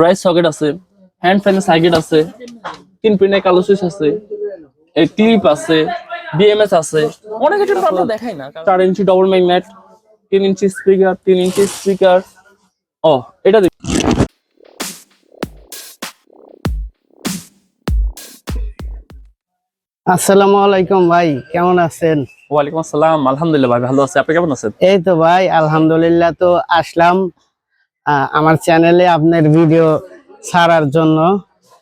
Rice socket আছে hand ফ্যানের circuit আছে তিন পিনের কালো সুইচ আছে ক্লিপ আছে বিএমএস আছে। অনেক কিছু আমরা দেখাই না চার ইঞ্চি ডবল ম্যাগনেট তিন ইঞ্চি স্পিকার তিন ইঞ্চি স্পিকার ও এটা দেখ- আসসালামু আলাইকুম ভাই কেমন আছেন? ওয়ালাইকুম আসসালাম আলহামদুলিল্লাহ ভাই ভালো আছে। আপনি কেমন আছেন? এই তো ভাই আলহামদুলিল্লাহ তো আসলাম। আমার চ্যানেলে আপনার ভিডিও ছাড়ার জন্য।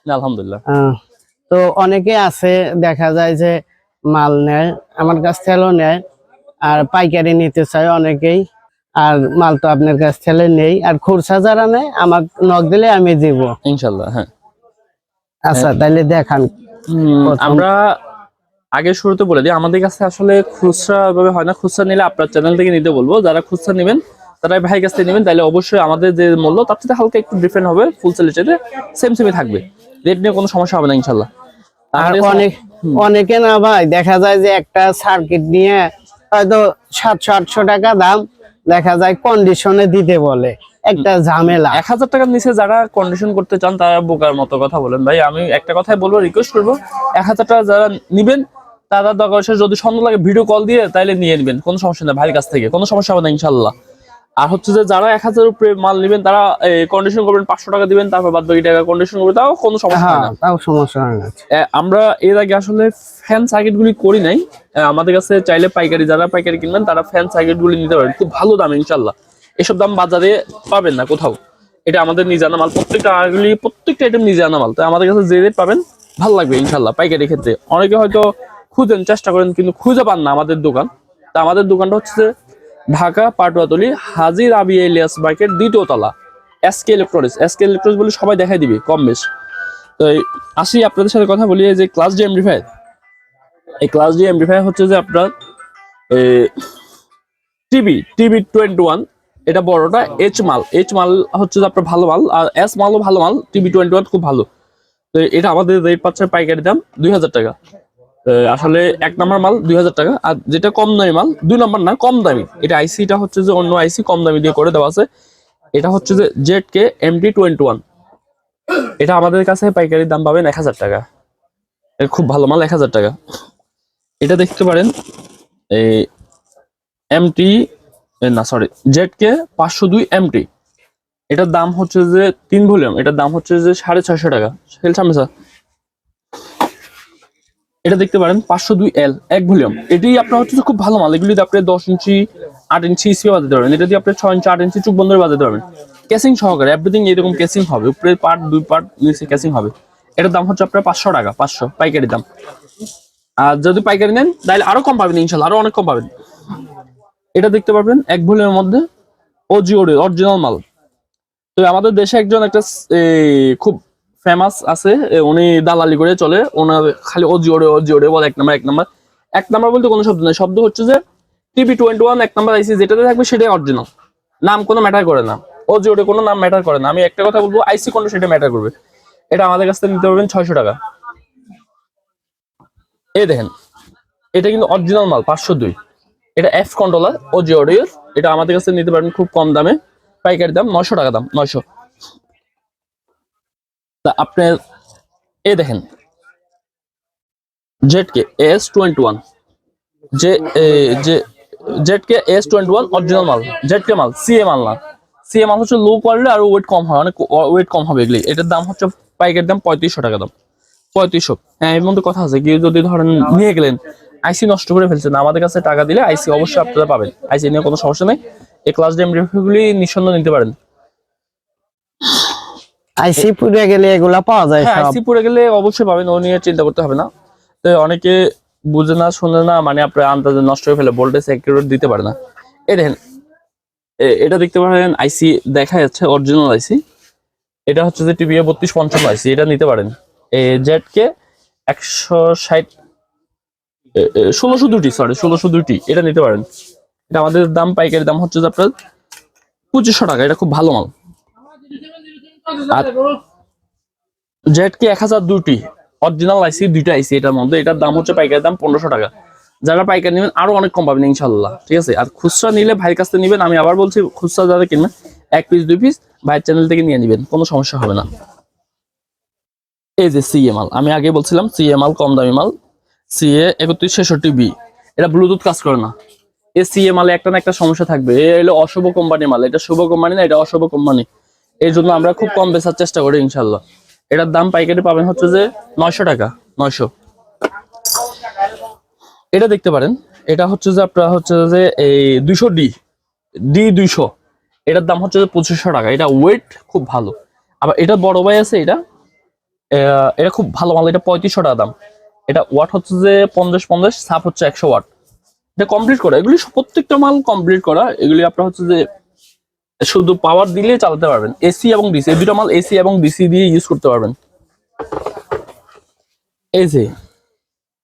আলহামদুলিল্লাহ। তো অনেকে আছে দেখা যায় যে মাল নেয় আমার কাছ থেকেও নেয় আর পাইকারি নিতে চায় অনেকেই আর মাল তো আপনার কাছ থেকে নেই আর খুরসা যারা নেয় আমার নখ দিলে আমি দিব। ইনশাল্লাহ হ্যাঁ। আচ্ছা তাইলে দেখান। আমরা আগে শুরুতে বলে দিই আমাদের কাছে আসলে খুচরা ভাবে হয় না খুচরা নিলে আপনার চ্যানেল থেকে নিতে বলব যারা খুচরা নেবেন তারা ভাই কাছ থেকে নেবেন তাহলে অবশ্যই আমাদের যে মূল্য তার সাথে হালকা একটু ডিফারেন্ট হবে ফুল সেলের চাইতে সেম সেমই থাকবে। রেট নিয়ে কোনো সমস্যা হবে না ইনশাল্লাহ। আর অনেক অনেকে না ভাই দেখা যায় যে একটা সার্কিট নিয়ে হয়তো সাতশো আটশো টাকা দাম দেখা যায় কন্ডিশনে দিতে বলে। একটা ঝামেলা। এক হাজার টাকার নিচে যারা কন্ডিশন করতে চান তারা বোকার মতো কথা বলেন। ভাই আমি একটা কথাই বলব রিকোয়েস্ট করব এক হাজার টাকা যারা নিবেন তারা দরকার যদি সন্দেহ লাগে ভিডিও কল দিয়ে তাইলে নিয়ে নেবেন। কোনো সমস্যা নেই ভাইয়ের কাছ থেকে। কোনো সমস্যা হবে না ইনশাল্লাহ। আর হচ্ছে যে যারা এক হাজার উপরে মাল নেবেন তারা কন্ডিশন করবেন পাঁচশো টাকা দিবেন তারপর বাদ বাকি টাকা কন্ডিশন করবে তাও কোনো সমস্যা হয় হ্যাঁ না তাও সমস্যা হয় না। আমরা এর আগে আসলে ফ্যান সার্কিট গুলি করি নাই। আমাদের কাছে চাইলে পাইকারি যারা পাইকারি কিনবেন তারা ফ্যান সার্কিট গুলি নিতে পারেন। খুব ভালো দাম ইনশাল্লাহ এসব দাম বাজারে পাবেন না কোথাও। এটা আমাদের নিজে আনা মাল প্রত্যেকটা আগুলি প্রত্যেকটা আইটেম নিজে আনা মাল। তাই আমাদের কাছে যে রেট পাবেন ভালো লাগবে ইনশাল্লাহ পাইকারি ক্ষেত্রে। অনেকে হয়তো খুঁজেন চেষ্টা করেন কিন্তু খুঁজে পান না আমাদের দোকান। তা আমাদের দোকানটা হচ্ছে ঢাকা, পাটুয়াতলি হাজির আবি ইলিয়াস মার্কেট, দ্বিতীয় তলা। এসকে ইলেকট্রনিক্স এসকে ইলেকট্রনিক্স বলে সবাই দেখাই দিবে, কম বেশ। তো আসি আপনাদের সাথে কথা বলি যে ক্লাস ডি এমপ্লিফায়ার এই ক্লাস ডি এমপ্লিফায়ার হচ্ছে যে আপনার টিভি টিভি টোয়েন্টি ওয়ান এটা বড়টা এইচ মাল। এইচ মাল হচ্ছে যে আপনার ভালো মাল, আর এস মালও ভালো মাল টিভি টোয়েন্টি ওয়ান খুব ভালো। তো এটা আমাদের রেট পাচ্ছে পাইকারি দাম দুই হাজার টাকা। আসলে এক নম্বর মাল দুই হাজার টাকা, আর যেটা কম দামি মাল, দুই নম্বর না, কম দামি। এটা আইসিটা হচ্ছে যে অন্য আইসি কম দামি দিয়ে করে দেওয়া আছে। এটা হচ্ছে যে Z K MD twenty one এটা আমাদের কাছে পাইকারি দাম পাবেন এক হাজার টাকা। খুব ভালো মাল, এক হাজার টাকা। এটা দেখতে পারেন এই এমটি না সরি জেড কে পাঁচশো দুই এমটি এটার দাম হচ্ছে যে তিন ভলিউম, এটার দাম হচ্ছে যে সাড়ে ছয়শো টাকা। স্যার। এটা দেখতে পারেন, পাঁচশো দুই এল, এক ভলিউম। এটি আপনার হচ্ছে খুব ভালো মাল। এগুলি আপনি দশ ইঞ্চি, আট ইঞ্চি স্পিয়ার বাজাতে পারবেন। এটা দিয়ে আপনি ছয় ইঞ্চি, আট ইঞ্চি চুক বন্ধ বাজাতে পারবেন। কেসিং সহকারে এভরিথিং এরকম কেসিং হবে। উপরে পার্ট দুই পার্ট নিচে কেসিং হবে। এটার দাম হচ্ছে আপনার পাঁচশো টাকা, পাঁচশো, পাইকারি দাম। আর যদি পাইকারি নেন, তাহলে আরও কম পাবেন ইনশাল্লাহ, আরও অনেক কম পাবেন। এটা দেখতে পারবেন, এক ভলিউমের মধ্যে ও জিওরে অরিজিনাল মাল। তো আমাদের দেশে একজন একটা খুব ফেমাস আছে উনি দালালি করে চলে, ওনার খালি ও জিওরে ও জিওরে বলে এক নাম্বার এক নাম্বার এক নাম্বার বলতে কোনো শব্দ নেই, শব্দ হচ্ছে যে টিভি টোয়েন্টি ওয়ান এক নাম্বার আইসি, যেটাতে থাকবে সেটাই অরিজিনাল নাম কোনো ম্যাটার করে না। ও জিওরে কোনো নাম ম্যাটার করে না। আমি একটা কথা বলব, আইসি কোনটা সেটা ম্যাটার করবে। এটা আমাদের কাছ থেকে নিতে পারবেন ছয়শো টাকা। এই দেখেন, এটা কিন্তু অরিজিনাল মাল, পাঁচশো দুই। এটা এফ কন্ট্রোলার ও জিওডিওর এটা আমাদের কাছে নিতে পারবেন খুব কম দামে। পাইকারি দাম নয়শো টাকা দাম, নয়শো। তা আপনার এই দেখেন। Z K S twenty one যে এ, Z K S twenty one original মাল। জেড কে মাল সিএ মাল না। সিএ মাল হচ্ছে লো কোয়ালিটি আর ওয়েট কম হয়। অনেক ওয়েট কম হবে এগুলি। এটার দাম হচ্ছে পাইকারি দাম পঁয়ত্রিশশো টাকা দাম। পঁয়ত্রিশশো। হ্যাঁ এর মধ্যে কথা আছে। কেউ যদি ধরেন নিয়ে গেলেন আইসি নষ্ট করে ফেলছেন আমাদের কাছে টাকা দিলে আইসি অবশ্যই আপনারা পাবেন। আইসি নিয়ে কোনো সমস্যা নেই। এই ক্লাস ডেম গুলি নিঃসন্দেহ নিতে পারেন। আইসি পুড়ে গেলে এগুলা পাওয়া যায় হ্যাঁ সব। আইসি পড়ে গেলে অবশ্যই পাবেন ও নিয়ে চিন্তা করতে হবে না। তো অনেকে বুঝে না শুনে না মানে আপনার আন্দাজে নষ্ট হয়ে ফেলে ভোল্টেজ অ্যাকিউরেট দিতে পারে না। এই দেখেন এ- এটা দেখতে পারেন আইসি দেখা যাচ্ছে অরিজিনাল আইসি এটা হচ্ছে যে টিভি বত্রিশ পঞ্চান্ন আইসি এটা নিতে পারেন। জেড কে একশো ষাট ষোলোশো দুটি সরি ষোলোশো দুটি এটা নিতে পারেন। এটা আমাদের দাম পাইকারি দাম হচ্ছে যে আপনার পঁচিশশো টাকা এটা খুব ভালো মাল। আর জেড কে এক হাজার দুটি অরিজিনাল আইসি দুইটা আইসি এটার মধ্যে। এটার দাম হচ্ছে পাইকারি দাম পনেরোশো টাকা। যারা পাইকারি নেবেন আরও অনেক কম পাবেন ইনশাল্লাহ ঠিক আছে? আর খুচরা নিলে ভাইয়ের কাছ থেকে নেবেন আমি আবার বলছি খুচরা যারা কিনবেন এক পিস দুই পিস ভাইয়ের চ্যানেল থেকে নিয়ে নেবেন কোনো সমস্যা হবে না। এই যে সিএ মাল আমি আগে বলছিলাম সিএ মাল কম দামি মাল। সিএ একত্রিশ ছেষট্টি বি। এটা ব্লুটুথ কাজ করে না। এই সিএ মালে একটা না একটা সমস্যা থাকবে। এ হলো অশুভ কোম্পানি মাল। এটা শুভ কোম্পানি না এটা অশুভ কোম্পানি। এই জন্য আমরা খুব কম বেচার চেষ্টা করি ইনশাল্লাহ এটার দাম পাইকারি পাবেন হচ্ছে যে নয়শো টাকা, নয়শো। এটা দেখতে পারেন, এটা হচ্ছে যে আপনার হচ্ছে যে এই দুইশো ডি ডি দুইশো। এটার দাম হচ্ছে যে পঁচিশশো টাকা, এটা ওয়েট খুব ভালো। আবার এটা বড় ভাই আছে এটা এটা খুব ভালো মাল, এটা পঁয়ত্রিশশো টাকা দাম। এটা ওয়াট হচ্ছে যে পঞ্চাশ পঞ্চাশ সাপ হচ্ছে একশো ওয়াট এটা কমপ্লিট করা, এগুলি প্রত্যেকটা মাল কমপ্লিট করা, এগুলি আপনার হচ্ছে যে শুধু পাওয়ার দিলে চালাতে পারবেন। এসি এবং ডিসি এই দুটো মাল এসি এবং ডিসি দিয়ে ইউজ করতে পারবেন। এই যে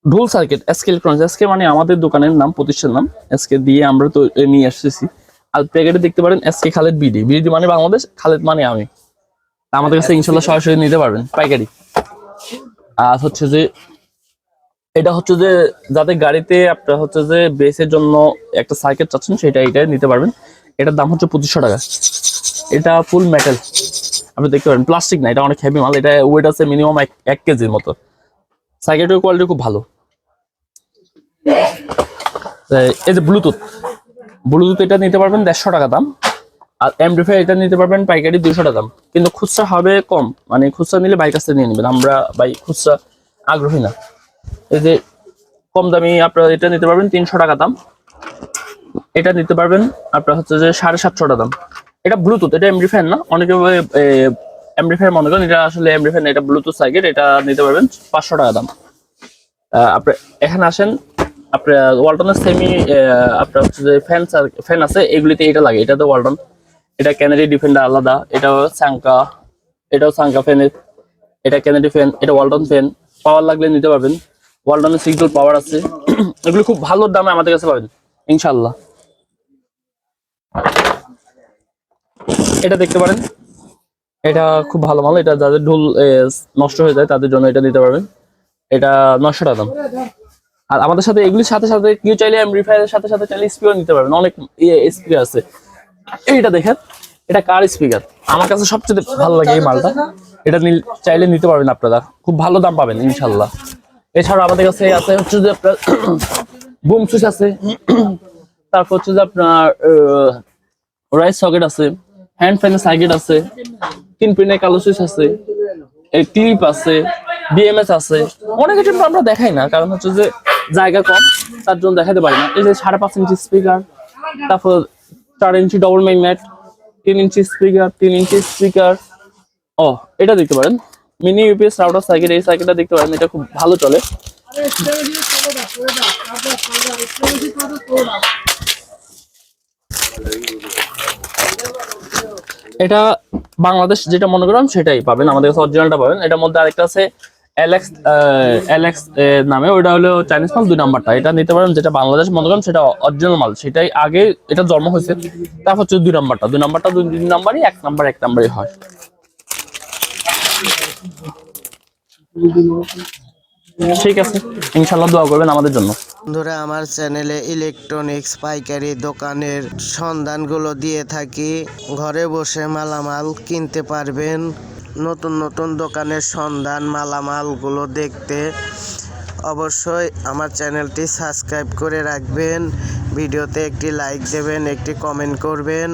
ঢোল সার্কিট এসকে ইলেকট্রনিক্স এসকে মানে আমাদের দোকানের নাম প্রতিষ্ঠান নাম এসকে দিয়ে আমরা তো নিয়ে আসতেছি। আর প্যাকেটে দেখতে পারেন এসকে খালেদ বিডি বিডি মানে বাংলাদেশ খালেদ মানে আমি। আমাদের কাছে ইনশাল্লাহ সরাসরি নিতে পারবেন পাইকারি। আর হচ্ছে যে এটা হচ্ছে যে যাদের গাড়িতে আপনার হচ্ছে যে বেসের জন্য একটা সাইকেল চাচ্ছেন সেটা এটা নিতে পারবেন। এটার দাম হচ্ছে পঁচিশশো টাকা। এটা ফুল মেটাল আপনি দেখতে পারেন প্লাস্টিক না, এটা অনেক হেভি মাল, এটা ওয়েট আছে মিনিমাম এক কেজির মতো। সাইকেলের কোয়ালিটি খুব ভালো। এই- যে ব্লুটুথ ব্লুটুথ এটা নিতে পারবেন দেড়শো টাকা দাম। আর এমডিফাই এটা নিতে পারবেন পাইকারি দুইশো টাকা দাম। কিন্তু খুচরা হবে কম মানে খুচরা নিলে বাইক কাছে নিয়ে নেবেন। আমরা বাই খুচরা আগ্রহী না। এই যে কম দামি আপনারা এটা নিতে পারবেন তিনশো টাকা দাম। এটা নিতে পারবেন। আপনার হচ্ছে যে সাড়ে সাতশো টাকা দাম। এটা ব্লুটুথ এটা এমডিফাই না? অনেকে এমডিফাই মনে করেন, এটা আসলে এমডিফাই না, এটা ব্লুটুথ সাইকেল, এটা নিতে পারবেন পাঁচশো টাকা দাম। আপনি এখানে আসেন আপনার ওয়ালটনের সেমি আপনার হচ্ছে যে ফ্যান ফ্যান আছে, এগুলিতে এটা লাগে এটা তো ওয়ালটন এটা ক্যানারি ডিফেন্ডার আলাদা, এটাও সাঙ্কা এটাও সাঙ্কা ফ্যানের এটা ক্যানারি ফ্যান এটা ওয়ালটন ফ্যান পাওয়ার লাগলে নিতে পারবেন। ওয়ালটনের সিগনাল পাওয়ার আছে। এগুলো খুব ভালো দামে আমাদের কাছে পাবেন ইনশাল্লাহ এটা দেখতে পারেন। এটা খুব ভালো মাল। এটা যাদের ঢোল নষ্ট হয়ে যায়, তাদের জন্য এটা নিতে পারবেন। এটা নশো টাকা দাম। আর আমাদের সাথে এগুলির সাথে সাথে কেউ চাইলে এমপ্লিফায়ারের সাথে সাথে চাইলে স্পিকার নিতে পারবেন। অনেক স্পিকার আছে। এইটা দেখেন, এটা কার স্পিকার আমার কাছে সবচেয়ে ভালো লাগে এই মালটা। এটা চাইলে নিতে পারবেন আপনারা। খুব ভালো দাম পাবেন ইনশাল্লাহ এছাড়া আমাদের কাছে আছে হচ্ছে যে আপনার বুম সুইচ আছে। তারপর হচ্ছে যে আপনার রাইস সকেট আছে। হ্যান্ড ফ্যানের সার্কিট আছে, তিন পিনের কালো সুইচ আছে ক্লিপ আছে বিএমএস আছে। অনেক কিছু আমরা দেখাই না, কারণ হচ্ছে যে জায়গা কম, তার জন্য দেখাতে পারি না। এই যে সাড়ে পাঁচ ইঞ্চি স্পিকার তারপর চার ইঞ্চি ডবল ম্যাগনেট তিন ইঞ্চি স্পিকার তিন ইঞ্চি স্পিকার ও, এটা দেখতে পারেন। মিনি ইউপিএস রাউটার সাইকেল এই সাইকেলটা দেখতে পারেন, এটা খুব ভালো চলে। এটা বাংলাদেশ যেটা মনে করেন সেটাই পাবেন, আমাদের কাছে অরিজিনালটা পাবেন। এটার মধ্যে আরেকটা আছে এলএক্স এলএক্স নামে, ওইটা হলো চাইনিজ মাল, দুই নাম্বারটা। এটা নিতে পারেন, যেটা বাংলাদেশ মনে করেন সেটা অরিজিনাল মাল, সেটাই আগে এটা জন্ম হয়েছে, তারপর হচ্ছে দুই নাম্বারটা। দুই নাম্বারটা দুই দুই নাম্বারই, এক নাম্বার, এক নাম্বারই হয়। ঠিক আছে ইনশাল্লাহ দোয়া করবেন আমাদের জন্য। বন্ধুরা, আমার চ্যানেলে ইলেকট্রনিক্স পাইকারি দোকানের সন্ধানগুলো দিয়ে থাকি। ঘরে বসে মালামাল কিনতে পারবেন। নতুন নতুন দোকানের সন্ধান মালামালগুলো দেখতে। অবশ্যই আমার চ্যানেলটি সাবস্ক্রাইব করে রাখবেন। ভিডিওতে একটি লাইক দেবেন, একটি কমেন্ট করবেন।